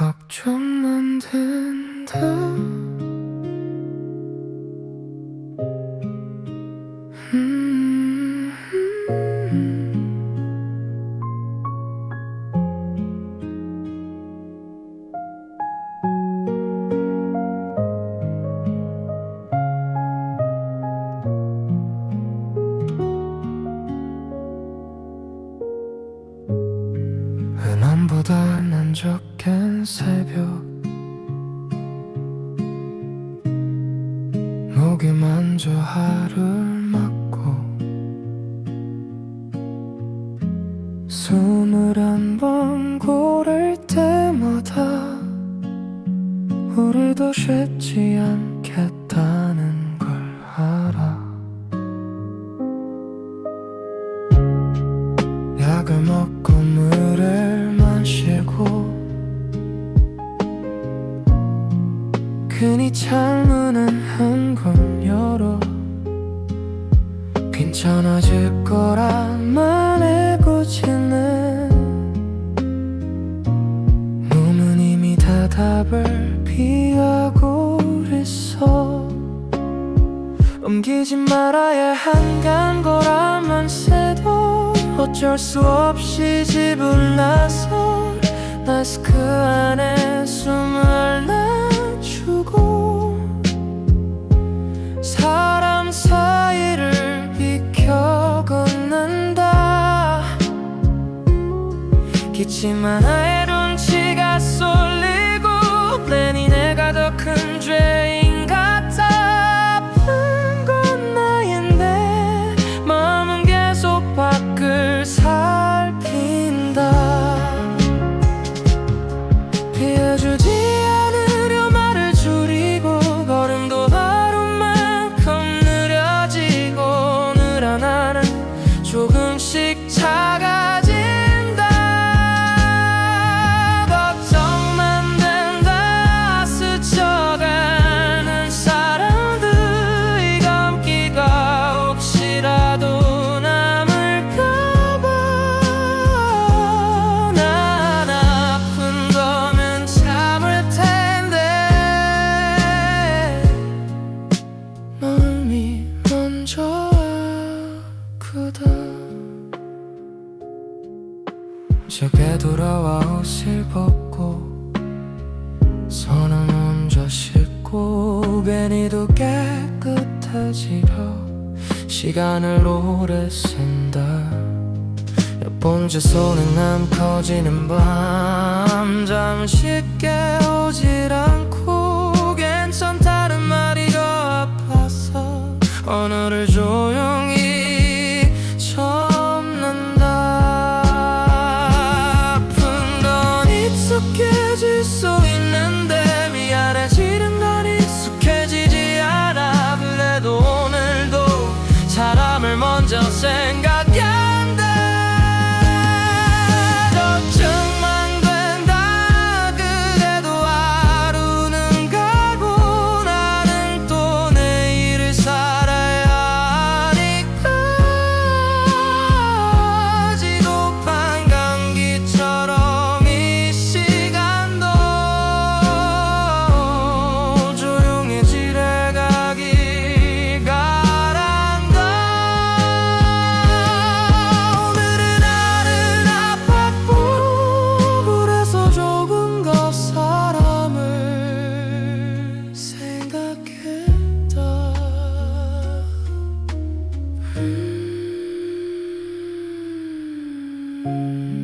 걱정만 된다. 음, 보다 난적한 새벽. 목이 만져 하루를 맞고 숨을 한 번 고를 때마다 우리도 쉽지 않겠다는 걸 알아. 약을 먹고 물 괜히 창문은 한 권 열어. 괜찮아질 거라만 애꿎지는 몸은 이미 다 답을 피하고 있어. 옮기지 말아야 한간 거라만 새도 어쩔 수 없이 집을 나서 기침만 제게 돌아와 옷을 벗고 손은 혼자 씻고 괜히도 깨끗해지려 시간을 오래 쓴다. 옆본제 손은 남 커지는 밤 잠시 깨오질 않고 괜찮다는 말이 더 아파서 오늘을 조용 say Mm-hmm.